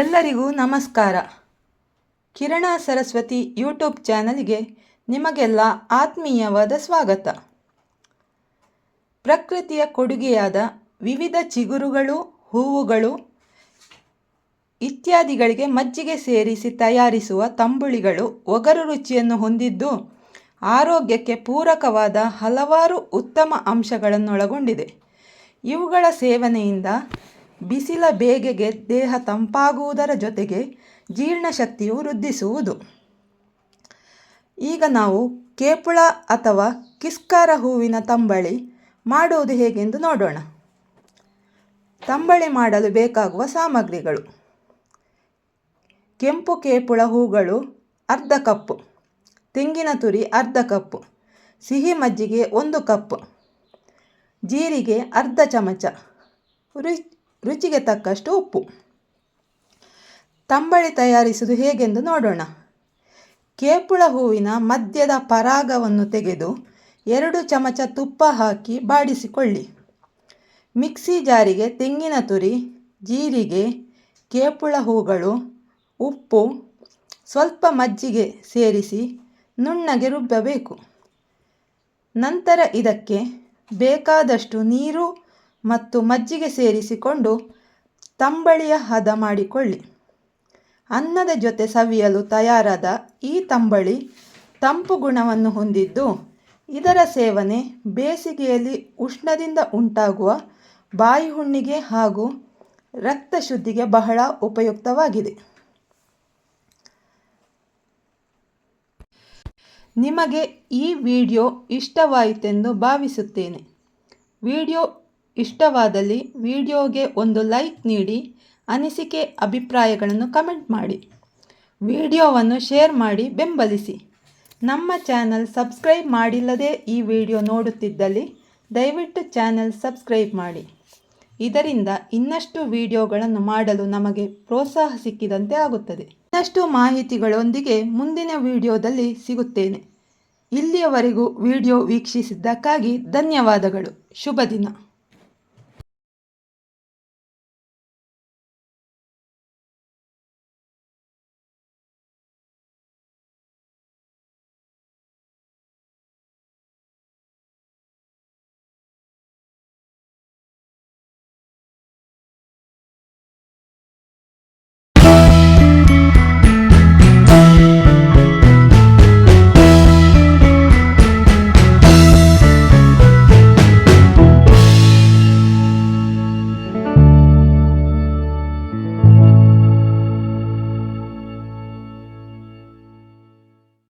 ಎಲ್ಲರಿಗೂ ನಮಸ್ಕಾರ. ಕಿರಣ ಸರಸ್ವತಿ ಯೂಟ್ಯೂಬ್ ಚಾನಲ್ಗೆ ನಿಮಗೆಲ್ಲ ಆತ್ಮೀಯವಾದ ಸ್ವಾಗತ. ಪ್ರಕೃತಿಯ ಕೊಡುಗೆಯಾದ ವಿವಿಧ ಚಿಗುರುಗಳು, ಹೂವುಗಳು ಇತ್ಯಾದಿಗಳಿಗೆ ಮಜ್ಜಿಗೆ ಸೇರಿಸಿ ತಯಾರಿಸುವ ತಂಬುಳಿಗಳು ಒಗರು ರುಚಿಯನ್ನು ಹೊಂದಿದ್ದು, ಆರೋಗ್ಯಕ್ಕೆ ಪೂರಕವಾದ ಹಲವಾರು ಉತ್ತಮ ಅಂಶಗಳನ್ನೊಳಗೊಂಡಿದೆ. ಇವುಗಳ ಸೇವನೆಯಿಂದ ಬಿಸಿಲ ಬೇಗೆಗೆ ದೇಹ ತಂಪಾಗುವುದರ ಜೊತೆಗೆ ಜೀರ್ಣಶಕ್ತಿಯು ವೃದ್ಧಿಸುವುದು. ಈಗ ನಾವು ಕೇಪುಳ ಅಥವಾ ಕಿಸ್ಕಾರ ಹೂವಿನ ತಂಬಳಿ ಮಾಡುವುದು ಹೇಗೆಂದು ನೋಡೋಣ. ತಂಬಳಿ ಮಾಡಲು ಬೇಕಾಗುವ ಸಾಮಗ್ರಿಗಳು. ಕೆಂಪು ಕೇಪುಳ ಹೂಗಳು ಅರ್ಧ ಕಪ್ಪು, ತೆಂಗಿನ ತುರಿ ಅರ್ಧ ಕಪ್ಪು, ಸಿಹಿ ಮಜ್ಜಿಗೆ ಒಂದು ಕಪ್ ಜೀರಿಗೆ ಅರ್ಧ ಚಮಚ ರುಚಿಗೆ ತಕ್ಕಷ್ಟು ಉಪ್ಪು. ತಂಬಳಿ ತಯಾರಿಸುವುದು ಹೇಗೆಂದು ನೋಡೋಣ. ಕೇಪುಳ ಹೂವಿನ ಮಧ್ಯದ ಪರಾಗವನ್ನು ತೆಗೆದು ಎರಡು ಚಮಚ ತುಪ್ಪ ಹಾಕಿ ಬಾಡಿಸಿಕೊಳ್ಳಿ. ಮಿಕ್ಸಿ ಜಾರಿಗೆ ತೆಂಗಿನ ತುರಿ, ಜೀರಿಗೆ, ಕೇಪುಳ ಹೂಗಳು, ಉಪ್ಪು, ಸ್ವಲ್ಪ ಮಜ್ಜಿಗೆ ಸೇರಿಸಿ ನುಣ್ಣಗೆ ರುಬ್ಬಬೇಕು. ನಂತರ ಇದಕ್ಕೆ ಬೇಕಾದಷ್ಟು ನೀರು ಮತ್ತು ಮಜ್ಜಿಗೆ ಸೇರಿಸಿಕೊಂಡು ತಂಬಳಿಯ ಹದ ಮಾಡಿಕೊಳ್ಳಿ. ಅನ್ನದ ಜೊತೆ ಸವಿಯಲು ತಯಾರಾದ ಈ ತಂಬಳಿ ತಂಪು ಗುಣವನ್ನು ಹೊಂದಿದ್ದು, ಇದರ ಸೇವನೆ ಬೇಸಿಗೆಯಲ್ಲಿ ಉಷ್ಣದಿಂದ ಉಂಟಾಗುವ ಬಾಯಿ ಹುಣ್ಣಿಗೆ ಹಾಗೂ ರಕ್ತ ಶುದ್ಧಿಗೆ ಬಹಳ ಉಪಯುಕ್ತವಾಗಿದೆ. ನಿಮಗೆ ಈ ವಿಡಿಯೋ ಇಷ್ಟವಾಯಿತೆಂದು ಭಾವಿಸುತ್ತೇನೆ. ವಿಡಿಯೋ ಇಷ್ಟವಾದಲ್ಲಿ ವಿಡಿಯೋಗೆ ಒಂದು ಲೈಕ್ ನೀಡಿ, ಅನಿಸಿಕೆ ಅಭಿಪ್ರಾಯಗಳನ್ನು ಕಮೆಂಟ್ ಮಾಡಿ. ವಿಡಿಯೋವನ್ನು ಶೇರ್ ಮಾಡಿ ಬೆಂಬಲಿಸಿ. ನಮ್ಮ ಚಾನಲ್ ಸಬ್ಸ್ಕ್ರೈಬ್ ಮಾಡಿಲ್ಲದೆ ಈ ವಿಡಿಯೋ ನೋಡುತ್ತಿದ್ದಲ್ಲಿ ದಯವಿಟ್ಟು ಚಾನಲ್ ಸಬ್ಸ್ಕ್ರೈಬ್ ಮಾಡಿ. ಇದರಿಂದ ಇನ್ನಷ್ಟು ವಿಡಿಯೋಗಳನ್ನು ಮಾಡಲು ನಮಗೆ ಪ್ರೋತ್ಸಾಹ ಸಿಕ್ಕಿದಂತೆ ಆಗುತ್ತದೆ. ಇನ್ನಷ್ಟು ಮಾಹಿತಿಗಳೊಂದಿಗೆ ಮುಂದಿನ ವಿಡಿಯೋದಲ್ಲಿ ಸಿಗುತ್ತೇನೆ. ಇಲ್ಲಿಯವರೆಗೂ ವಿಡಿಯೋ ವೀಕ್ಷಿಸಿದ್ದಕ್ಕಾಗಿ ಧನ್ಯವಾದಗಳು. ಶುಭ ದಿನ.